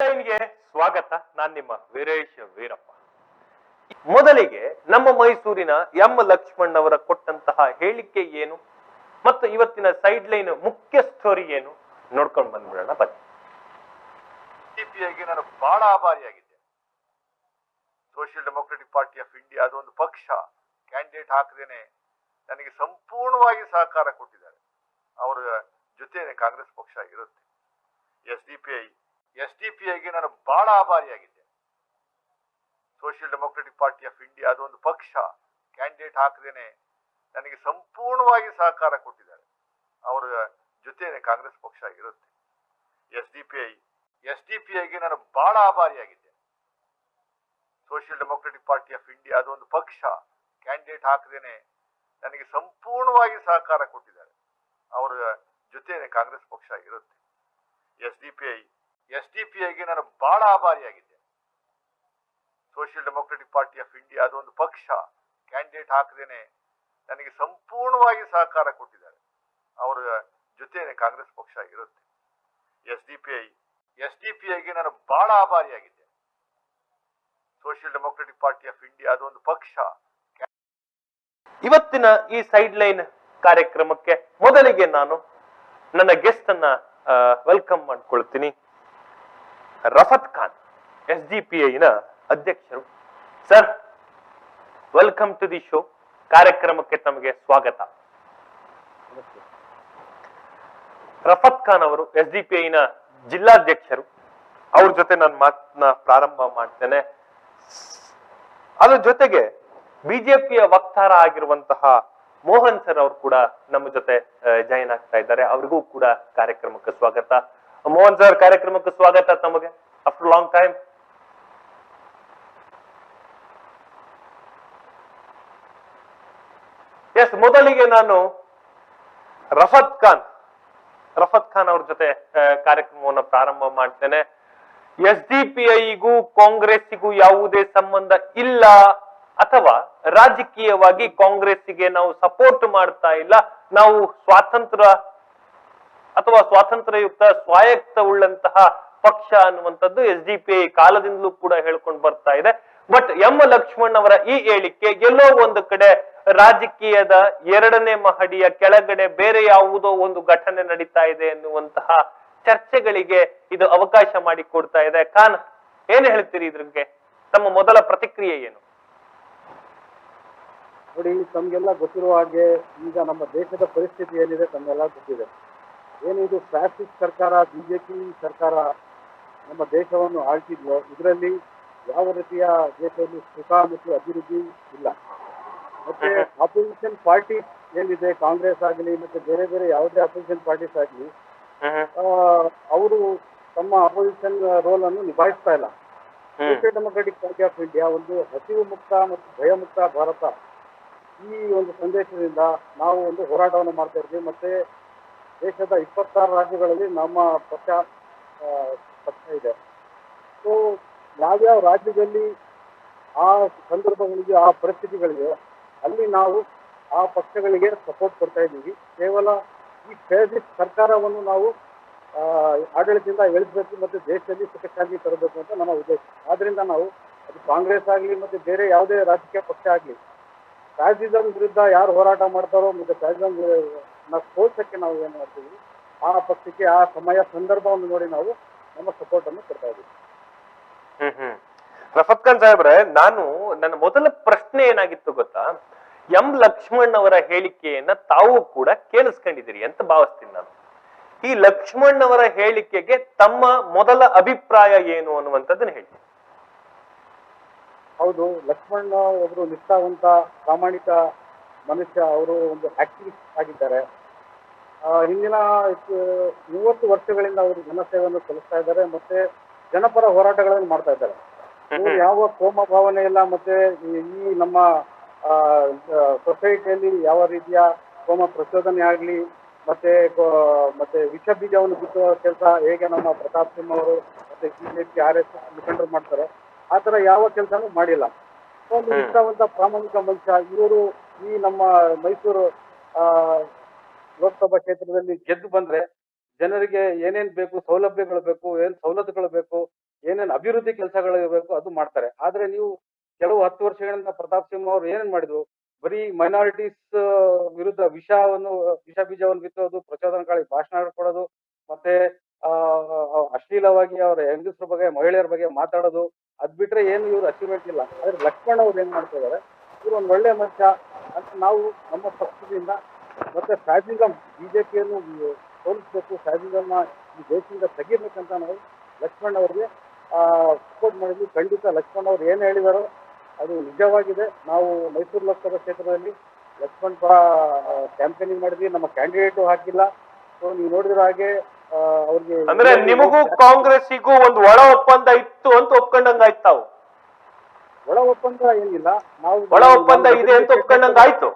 ಸ್ವಾಗತ. ನಾನ್ ನಿಮ್ಮ ವೀರೇಶ ವೀರಪ್ಪ. ಮೊದಲಿಗೆ ನಮ್ಮ ಮೈಸೂರಿನ ಎಂ ಲಕ್ಷ್ಮಣ್ ಅವರ ಕೊಟ್ಟಂತಹ ಹೇಳಿಕೆ ಏನು? ಮತ್ತು ಇವತ್ತಿನ ಸೈಡ್ ಲೈನ್ ಮುಖ್ಯ ಸ್ಟೋರಿ ಏನು? ನೋಡ್ಕೊಂಡು ಬಂದ್ಬಿಡೋಣ, ಬನ್ನಿ. ನಾನು ಬಹಳ ಆಭಾರಿಯಾಗಿದ್ದೆ social democratic party of India ಅದೊಂದು ಪಕ್ಷ. ಕ್ಯಾಂಡಿಡೇಟ್ ಹಾಕದೇನೆ ನನಗೆ ಸಂಪೂರ್ಣವಾಗಿ ಸಹಕಾರ ಕೊಟ್ಟಿದ್ದಾರೆ. ಅವರ ಜೊತೆ ಕಾಂಗ್ರೆಸ್ ಪಕ್ಷ ಇರುತ್ತೆ S D P I S D P ಐಗೆ ನಾನು ಬಹಳ ಆಭಾರಿಯಾಗಿದ್ದೆ social democratic party of India ಅದೊಂದು ಪಕ್ಷ, ಕ್ಯಾಂಡಿಡೇಟ್ ಹಾಕದೇನೆ ನನಗೆ ಸಂಪೂರ್ಣವಾಗಿ ಸಹಕಾರ ಕೊಟ್ಟಿದ್ದಾರೆ. ಅವರ ಜೊತೆ ಕಾಂಗ್ರೆಸ್ ಪಕ್ಷ ಇರುತ್ತೆ. S D P I, S D P ಐಗೆ ನಾನು ಬಹಳ ಆಭಾರಿಯಾಗಿದ್ದೆ social democratic party of India ಅದೊಂದು ಪಕ್ಷ, ಕ್ಯಾಂಡಿಡೇಟ್ ಹಾಕದೇನೆ ನನಗೆ ಸಂಪೂರ್ಣವಾಗಿ ಸಹಕಾರ ಕೊಟ್ಟಿದ್ದಾರೆ. ಅವರ ಜೊತೆ ಕಾಂಗ್ರೆಸ್ ಪಕ್ಷ ಇರುತ್ತೆ. S D P I S D P ಐಗೆ ನಾನು ಬಹಳ ಆಭಾರಿಯಾಗಿದ್ದೆ. Social democratic party of India ಅದೊಂದು ಪಕ್ಷ ಕ್ಯಾಂಡಿಡೇಟ್ ಹಾಕದೇನೆ ನನಗೆ ಸಂಪೂರ್ಣವಾಗಿ ಸಹಕಾರ ಕೊಟ್ಟಿದ್ದಾರೆ. ಅವರ ಜೊತೆ ಕಾಂಗ್ರೆಸ್ ಪಕ್ಷ ಇರುತ್ತೆ. S D P I, S D P ಐಗೆ ನಾನು ಬಹಳ ಆಭಾರಿಯಾಗಿದ್ದೆ. Social democratic party of India ಅದೊಂದು ಪಕ್ಷ, ಇವತ್ತಿನ ಈ ಸೈಡ್ ಲೈನ್ ಕಾರ್ಯಕ್ರಮಕ್ಕೆ ಮೊದಲಿಗೆ ನಾನು ನನ್ನ ಗೆಸ್ಟ್ ಅನ್ನ ವೆಲ್ಕಮ್ ಮಾಡ್ಕೊಳ್ತೀನಿ. Rafath Khan, S G P ಐನ ಅಧ್ಯಕ್ಷರು. Sir, welcome to the show. ಕಾರ್ಯಕ್ರಮಕ್ಕೆ ತಮಗೆ ಸ್ವಾಗತ. ರಫತ್ ಖಾನ್ ಅವರು ಎಸ್ ಡಿ ಪಿ ಐನ ಜಿಲ್ಲಾಧ್ಯಕ್ಷರು. ಅವ್ರ ಜೊತೆ ನಾನು ಮಾತನ್ನ ಪ್ರಾರಂಭ ಮಾಡ್ತೇನೆ. ಅದ್ರ ಜೊತೆಗೆ ಬಿಜೆಪಿಯ ವಕ್ತಾರ ಆಗಿರುವಂತಹ ಮೋಹನ್ ಸರ್ ಅವರು ಕೂಡ ನಮ್ಮ ಜೊತೆ ಜಾಯಿನ್ ಆಗ್ತಾ ಇದ್ದಾರೆ. ಅವ್ರಿಗೂ ಕೂಡ ಕಾರ್ಯಕ್ರಮಕ್ಕೆ ಸ್ವಾಗತ. ಮೋಹನ್ ಸರ್ ಕಾರ್ಯಕ್ರಮಕ್ಕೆ ಸ್ವಾಗತ ತಮಗೆ ಆಫ್ಟರ್ ಲಾಂಗ್ ಟೈಮ್ ಎಸ್ ಮೊದಲಿಗೆ ನಾನು ರಫತ್ ಖಾನ್ ರಫತ್ ಖಾನ್ ಅವ್ರ ಜೊತೆ ಕಾರ್ಯಕ್ರಮವನ್ನು ಪ್ರಾರಂಭ ಮಾಡ್ತೇನೆ. ಎಸ್ ಡಿ ಪಿ ಐಗೂ ಕಾಂಗ್ರೆಸ್ಸಿಗೂ ಯಾವುದೇ ಸಂಬಂಧ ಇಲ್ಲ ಅಥವಾ ರಾಜಕೀಯವಾಗಿ ಕಾಂಗ್ರೆಸ್ಸಿಗೆ ನಾವು ಸಪೋರ್ಟ್ ಮಾಡ್ತಾ ಇಲ್ಲ. ನಾವು ಸ್ವಾತಂತ್ರ್ಯ ಅಥವಾ ಸ್ವಾತಂತ್ರ್ಯಯುಕ್ತ ಸ್ವಾಯತ್ತ ಉಳ್ಳಂತಹ ಪಕ್ಷ ಅನ್ನುವಂಥದ್ದು ಎಸ್ ಡಿ ಪಿ ಕಾಲದಿಂದಲೂ ಕೂಡ ಹೇಳ್ಕೊಂಡು ಬರ್ತಾ ಇದೆ. ಬಟ್ ಎಂ ಲಕ್ಷ್ಮಣ್ ಅವರ ಈ ಹೇಳಿಕೆ ಎಲ್ಲೋ ಒಂದು ಕಡೆ ರಾಜಕೀಯದ ಎರಡನೇ ಮಹಡಿಯ ಕೆಳಗಡೆ ಬೇರೆ ಯಾವುದೋ ಒಂದು ಘಟನೆ ನಡೀತಾ ಇದೆ ಎನ್ನುವಂತಹ ಚರ್ಚೆಗಳಿಗೆ ಇದು ಅವಕಾಶ ಮಾಡಿಕೊಡ್ತಾ ಇದೆ. ಖಾನ್, ಏನ್ ಹೇಳ್ತೀರಿ ಇದ್ರಿಗೆ? ತಮ್ಮ ಮೊದಲ ಪ್ರತಿಕ್ರಿಯೆ ಏನು? ನೋಡಿ, ತಮ್ಗೆಲ್ಲ ಗೊತ್ತಿರುವ ಹಾಗೆ ಈಗ ನಮ್ಮ ದೇಶದ ಪರಿಸ್ಥಿತಿ ಏನಿದೆ ತಮ್ಮೆಲ್ಲ ಗೊತ್ತಿದೆ. ಏನಿದು ಫ್ಯಾಸಿಸ್ಟ್ ಸರ್ಕಾರ, ಬಿಜೆಪಿ ಸರ್ಕಾರ ನಮ್ಮ ದೇಶವನ್ನು ಆಳ್ತಿದ್ವೋ ಇದರಲ್ಲಿ ಯಾವ ರೀತಿಯ ದೇಶದಲ್ಲಿ ಸುಖ ಮತ್ತು ಅಭಿವೃದ್ಧಿ ಇಲ್ಲ. ಮತ್ತೆ ಅಪೋಸಿಷನ್ ಪಾರ್ಟಿ ಏನಿದೆ, ಕಾಂಗ್ರೆಸ್ ಆಗಲಿ, ಮತ್ತೆ ಬೇರೆ ಬೇರೆ ಯಾವುದೇ ಅಪೋಸಿಷನ್ ಪಾರ್ಟೀಸ್ ಆಗಲಿ ಅವರು ತಮ್ಮ ಅಪೋಸಿಷನ್ ರೋಲ್ ಅನ್ನು ನಿಭಾಯಿಸ್ತಾ ಇಲ್ಲ. Social democratic party of India ಒಂದು ಹಸಿವು ಮುಕ್ತ ಮತ್ತು ಭಯಮುಕ್ತ ಭಾರತ. ಈ ಒಂದು ಸಂದೇಶದಿಂದ ನಾವು ಒಂದು ಹೋರಾಟವನ್ನು ಮಾಡ್ತಾ ಇರ್ತೀವಿ ಮತ್ತೆ ದೇಶದ ಇಪ್ಪತ್ತಾರು ರಾಜ್ಯಗಳಲ್ಲಿ ನಮ್ಮ ಪಕ್ಷ ಪಕ್ಷ ಇದೆ. ಸೊ ಯಾವ್ಯಾವ ರಾಜ್ಯದಲ್ಲಿ ಆ ಸಂದರ್ಭಗಳಿಗೆ, ಆ ಪರಿಸ್ಥಿತಿಗಳಿಗೆ ಅಲ್ಲಿ ನಾವು ಆ ಪಕ್ಷಗಳಿಗೆ ಸಪೋರ್ಟ್ ಕೊಡ್ತಾ ಇದ್ದೀವಿ. ಕೇವಲ ಈ ಫೇಸಿಸ್ಟ್ ಸರ್ಕಾರವನ್ನು ನಾವು ಆಡಳಿತದಿಂದ ಎಳಿಸ್ಬೇಕು ಮತ್ತು ದೇಶದಲ್ಲಿ ಸುಖಕ್ಕಾಗಿ ತರಬೇಕು ಅಂತ ನಮ್ಮ ಉದ್ದೇಶ. ಆದ್ರಿಂದ ನಾವು ಅದು ಕಾಂಗ್ರೆಸ್ ಆಗಲಿ ಮತ್ತು ಬೇರೆ ಯಾವುದೇ ರಾಜಕೀಯ ಪಕ್ಷ ಆಗಲಿ ಫ್ಯಾಸಿಸಮ್ ವಿರುದ್ಧ ಯಾರು ಹೋರಾಟ ಮಾಡ್ತಾರೋ ಮತ್ತು ಫ್ಯಾಸಿಸಮ್ ಸೋಲ್ಸಕ್ಕೆ ನಾವು ಏನು ಮಾಡ್ತೀವಿ? ಆ ಪಕ್ಷಕ್ಕೆ ಆ ಸಮಯ ಸಂದರ್ಭವನ್ನು ನೋಡಿ ನಾವು ನಮ್ಮ ಸಪೋರ್ಟ್ ಅನ್ನು ಕೊಡ್ತಾ ಇದ್ದೀವಿ. ಹ್ಮ್ ಹ್ಮ್. ರಫತ್ ಖಾನ್ ಸಾಹೇಬ್ರೆ ನಾನು ನನ್ನ ಮೊದಲ ಪ್ರಶ್ನೆ ಏನಾಗಿತ್ತು ಗೊತ್ತಾ? ಎಂ ಲಕ್ಷ್ಮಣ್ ಅವರ ಹೇಳಿಕೆಯನ್ನ ತಾವು ಕೂಡ ಕೇಳಿಸ್ಕೊಂಡಿದ್ದೀರಿ ಅಂತ ಭಾವಿಸ್ತೀನಿ ನಾನು. ಈ ಲಕ್ಷ್ಮಣ್ ಅವರ ಹೇಳಿಕೆಗೆ ತಮ್ಮ ಮೊದಲ ಅಭಿಪ್ರಾಯ ಏನು ಅನ್ನುವಂಥದ್ದನ್ನ ಹೇಳಿ. ಹೌದು ಲಕ್ಷ್ಮಣ್ ಒಬ್ರು ನಿಷ್ಠಾವಂತ ಪ್ರಾಮಾಣಿಕ ಮನುಷ್ಯ ಅವರು ಒಂದು ಆಕ್ಟಿವಿಸ್ಟ್ ಆಗಿದ್ದಾರೆ. ಹಿಂದಿನ ಮೂವತ್ತು ವರ್ಷಗಳಿಂದ ಅವರು ಜನಸೇವೆಯನ್ನು ಸಲ್ಲಿಸ್ತಾ ಇದ್ದಾರೆ ಮತ್ತೆ ಜನಪರ ಹೋರಾಟಗಳನ್ನು ಮಾಡ್ತಾ ಇದ್ದಾರೆ. ಇವ್ರು ಯಾವ ಕೋಮ ಭಾವನೆ ಇಲ್ಲ ಮತ್ತೆ ಈ- ನಮ್ಮ ಸೊಸೈಟಿಯಲ್ಲಿ ಯಾವ ರೀತಿಯ ಕೋಮ ಪ್ರಚೋದನೆ ಆಗಲಿ ಮತ್ತೆ ಮತ್ತೆ ವಿಷ ಬೀಜವನ್ನು ಬಿತ್ತುವ ಕೆಲಸ ಹೇಗೆ ನಮ್ಮ ಪ್ರತಾಪ್ ಸಿಂಹ ಅವರು ಮತ್ತೆ ಬಿಜೆಪಿ ಆರ್ ಎಸ್ ಮುಖಂಡರು ಮಾಡ್ತಾರೆ ಆ ತರ ಯಾವ ಕೆಲಸನೂ ಮಾಡಿಲ್ಲ. ಒಂದು ನಿಷ್ಠಾವಂತ ಪ್ರಾಮಾಣಿಕ ಮನುಷ್ಯ ಇವರು ಈ ನಮ್ಮ ಮೈಸೂರು ಆ ಲೋಕಸಭಾ ಕ್ಷೇತ್ರದಲ್ಲಿ ಗೆದ್ದು ಬಂದ್ರೆ ಜನರಿಗೆ ಏನೇನ್ ಬೇಕು, ಸೌಲಭ್ಯಗಳು ಬೇಕು, ಏನ್ ಸವಲತ್ತುಗಳು ಬೇಕು, ಏನೇನ್ ಅಭಿವೃದ್ಧಿ ಕೆಲಸಗಳು ಇರಬೇಕು ಅದು ಮಾಡ್ತಾರೆ. ಆದ್ರೆ ನೀವು ಕೆಲವು ಹತ್ತು ವರ್ಷಗಳಿಂದ ಪ್ರತಾಪ್ ಸಿಂಹ ಅವರು ಏನೇನ್ ಮಾಡಿದ್ರು? ಬರೀ ಮೈನಾರಿಟೀಸ್ ವಿರುದ್ಧ ವಿಷವನ್ನು, ವಿಷ ಬೀಜವನ್ನು ಬಿತ್ತೋದು ಪ್ರಚೋದನಕಾರಿ ಭಾಷಣ ಕೊಡೋದು, ಮತ್ತೆ ಅಶ್ಲೀಲವಾಗಿ ಅವರ ಹೆಂಗಸರ ಬಗ್ಗೆ, ಮಹಿಳೆಯರ ಬಗ್ಗೆ ಮಾತಾಡೋದು, ಅದ್ ಬಿಟ್ರೆ ಏನು ಇವ್ರು ಅಚೀವ್ಮೆಂಟ್ ಇಲ್ಲ. ಆದ್ರೆ ಲಕ್ಷ್ಮಣ್ ಅವ್ರು ಏನ್ ಮಾಡ್ತಾ ಇದಾರೆ ಇವ್ರು ಒಂದ್ ಒಳ್ಳೆ ಮನುಷ್ಯ ಅಂತ ನಾವು ನಮ್ಮ ಪಕ್ಷದಿಂದ ಮತ್ತೆ ಫ್ಯಾಸಿಸಮ್ ಬಿಜೆಪಿಯನ್ನು ಸೋಲಿಸಬೇಕು ಫ್ಯಾಸಿಸಮ್ನ ಈ ದೇಶದಿಂದ ತೆಗಿಬೇಕಂತ ನಾವು ಲಕ್ಷ್ಮಣ್ ಅವರಿಗೆ ಸಪೋರ್ಟ್ ಮಾಡಿದ್ವಿ. ಖಂಡಿತ ಲಕ್ಷ್ಮಣ್ ಅವರು ಏನು ಹೇಳಿದಾರೋ ಅದು ನಿಜವಾಗಿದೆ. ನಾವು ಮೈಸೂರು ಲೋಕಸಭಾ ಕ್ಷೇತ್ರದಲ್ಲಿ ಲಕ್ಷ್ಮಣ್ ಪರ ಕ್ಯಾಂಪೇನಿಂಗ್ ಮಾಡಿದ್ವಿ. ನಮ್ಮ ಕ್ಯಾಂಡಿಡೇಟು ಹಾಕಿಲ್ಲ. ಸೊ ನೀವು ನೋಡಿದ್ರ ಹಾಗೆ ಅವ್ರಿಗೆ ಅಂದ್ರೆ ನಿಮಗೂ ಕಾಂಗ್ರೆಸ್ಸಿಗೂ ಒಂದು ಒಳ ಒಪ್ಪಂದ ಇತ್ತು ಅಂತ ಒಪ್ಕೊಂಡಂಗಾಯ್ತು ತಾವು? ಒಳ ಒಪ್ಪಂದ ಏನಿಲ್ಲ. ನಾವು ಒಳ ಒಪ್ಪಂದ ಇದೆ ಅಂತ ಒಪ್ಕೊಂಡಂಗಾಯ್ತು?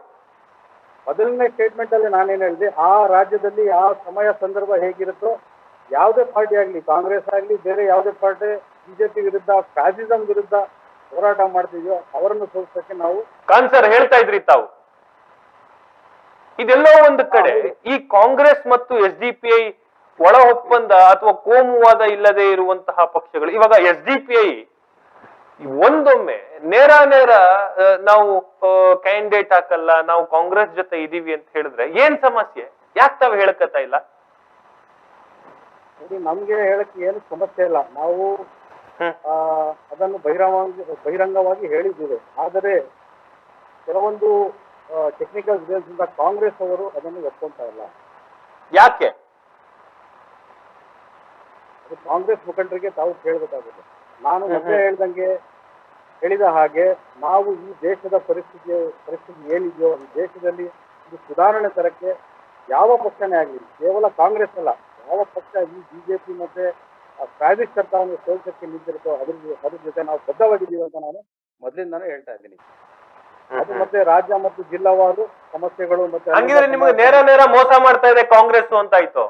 ಮೊದಲನೇ ಸ್ಟೇಟ್ಮೆಂಟ್ ಅಲ್ಲಿ ನಾನೇನ್ ಹೇಳಿದೆ ಆ ರಾಜ್ಯದಲ್ಲಿ ಆ ಸಮಯ ಸಂದರ್ಭ ಹೇಗಿರುತ್ತೋ ಯಾವುದೇ ಪಾರ್ಟಿ ಆಗಲಿ ಕಾಂಗ್ರೆಸ್ ಆಗಲಿ ಬೇರೆ ಯಾವುದೇ ಪಾರ್ಟಿ ಬಿಜೆಪಿ ವಿರುದ್ಧ ಫ್ಯಾಸಿಸಂ ವಿರುದ್ಧ ಹೋರಾಟ ಮಾಡ್ತಿದ್ಯೋ ಅವರನ್ನು ಸೋಲಿಸಕ್ಕೆ ನಾವು ಕಾನ್ಸರ್ ಹೇಳ್ತಾ ಇದ್ರಿ ತಾವು. ಇದೆಲ್ಲೋ ಒಂದು ಕಡೆ ಈ ಕಾಂಗ್ರೆಸ್ ಮತ್ತು ಎಸ್ ಡಿ ಪಿ ಐ ಒಳ ಒಪ್ಪಂದ ಅಥವಾ ಕೋಮುವಾದ ಇಲ್ಲದೆ ಇರುವಂತಹ ಪಕ್ಷಗಳು ಇವಾಗ ಎಸ್ ಡಿ ಪಿ ಐ ಒಂದೊಮ್ಮೆ ನೇರ ನೇರ ನಾವು ಕ್ಯಾಂಡಿಡೇಟ್ ಹಾಕಲ್ಲ ನಾವು ಕಾಂಗ್ರೆಸ್ ಜೊತೆ ಇದೀವಿ ಅಂತ ಹೇಳಿದ್ರೆ ಏನ್ ಸಮಸ್ಯೆ? ಯಾಕೆ ತಾವ್ ಹೇಳಕತ್ತಾ ಇಲ್ಲ? ನಮ್ಗೆ ಹೇಳಕ್ ಏನು ಸಮಸ್ಯೆ ಇಲ್ಲ. ನಾವು ಅದನ್ನು ಬಹಿರಂಗವಾಗಿ ಬಹಿರಂಗವಾಗಿ ಹೇಳಿದ್ದೇವೆ. ಆದರೆ ಕೆಲವೊಂದು ಟೆಕ್ನಿಕಲ್ ಇಂದ ಕಾಂಗ್ರೆಸ್ ಅವರು ಅದನ್ನು ಒಪ್ಕೊಂತಾ ಇಲ್ಲ. ಯಾಕೆ? ಕಾಂಗ್ರೆಸ್ ಮುಖಂಡರಿಗೆ ತಾವು ಕೇಳಬೇಕಾಗುತ್ತೆ. ನಾನು ಮೊದಲೇ ಹೇಳ್ದಂಗೆ ಹೇಳಿದ ಹಾಗೆ ನಾವು ಈ ದೇಶದ ಪರಿಸ್ಥಿತಿ ಪರಿಸ್ಥಿತಿ ಏನಿದೆಯೋ ಈ ದೇಶದಲ್ಲಿ ಇದು ಸುಧಾರಣೆ ತರಕ್ಕೆ ಯಾವ ಪಕ್ಷನೇ ಆಗಲಿ ಕೇವಲ ಕಾಂಗ್ರೆಸ್ ಅಲ್ಲ. ಯಾವ ಪಕ್ಷ ಈ ಬಿಜೆಪಿ ಮತ್ತೆ ಪ್ರಾದೇಶಿಕ ಸರ್ಕಾರವನ್ನು ಸೋಲಿಸಕ್ಕೆ ನಿಂತಿರುತ್ತೋ ಅದ್ರ ಅದ್ರ ಜೊತೆ ನಾವು ಬದ್ಧವಾಗಿದ್ದೀವಿ ಅಂತ ನಾನು ಮೊದಲಿಂದಾನೇ ಹೇಳ್ತಾ ಇದ್ದೀನಿ. ಅದು ಮತ್ತೆ ರಾಜ್ಯ ಮತ್ತು ಜಿಲ್ಲಾವಾರು ಸಮಸ್ಯೆಗಳು ಮತ್ತೆ ಹಂಗಿದ್ರೆ ನಿಮಗೆ ನೇರ ನೇರ ಮೋಸ ಮಾಡ್ತಾ ಇದೆ ಕಾಂಗ್ರೆಸ್ ಅಂತ ಆಯ್ತು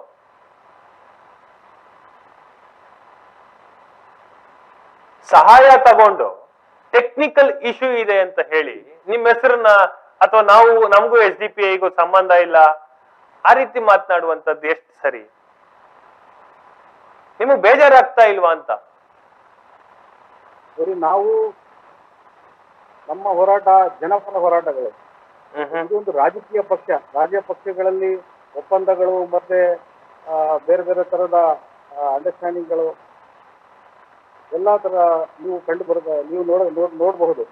ಸಹಾಯ ತಗೊಂಡು. ಟೆಕ್ನಿಕಲ್ ಇಶ್ಯೂ ಇದೆ ಅಂತ ಹೇಳಿ ನಿಮ್ಮ ಹೆಸರನ್ನ ಅಥವಾ ನಾವು ನಮಗೂ ಎಸ್ ಡಿ ಪಿ ಐಗೂ ಸಂಬಂಧ ಇಲ್ಲ ಆ ರೀತಿ ಮಾತನಾಡುವಂತದ್ದು ಎಷ್ಟು ಸರಿ? ನಿಮಗೆ ಬೇಜಾರಾಗ್ತಾ ಇಲ್ವಾ ಅಂತ? ನಾವು ನಮ್ಮ ಹೋರಾಟ ಜನಪರ ಹೋರಾಟಗಳು. ಹ್ಮ್ ಹ್ಮ್. ಇದು ಒಂದು ರಾಜಕೀಯ ಪಕ್ಷ. ರಾಜ್ಯ ಪಕ್ಷಗಳಲ್ಲಿ ಒಪ್ಪಂದಗಳು ಮತ್ತೆ ಬೇರೆ ಬೇರೆ ತರದ ಅಂಡರ್ಸ್ಟ್ಯಾಂಡಿಂಗ್ಗಳು ಎಲ್ಲಾ ತರ ನೀವು ಕಂಡು ಬರದ ನೀವು ನೋಡ ನೋಡ್- ನೋಡಬಹುದು.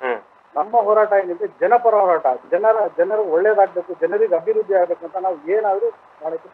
ಹ್ಮ್. ನಮ್ಮ ಹೋರಾಟ ಏನಿದೆ ಜನಪರ ಹೋರಾಟ. ಜನರ ಜನರು ಒಳ್ಳೇದಾಗ್ಬೇಕು ಜನರಿಗೆ ಅಭಿವೃದ್ಧಿ ಆಗ್ಬೇಕಂತ ನಾವು ಏನಾದ್ರೂ ಮಾಡಕ್ಕೆ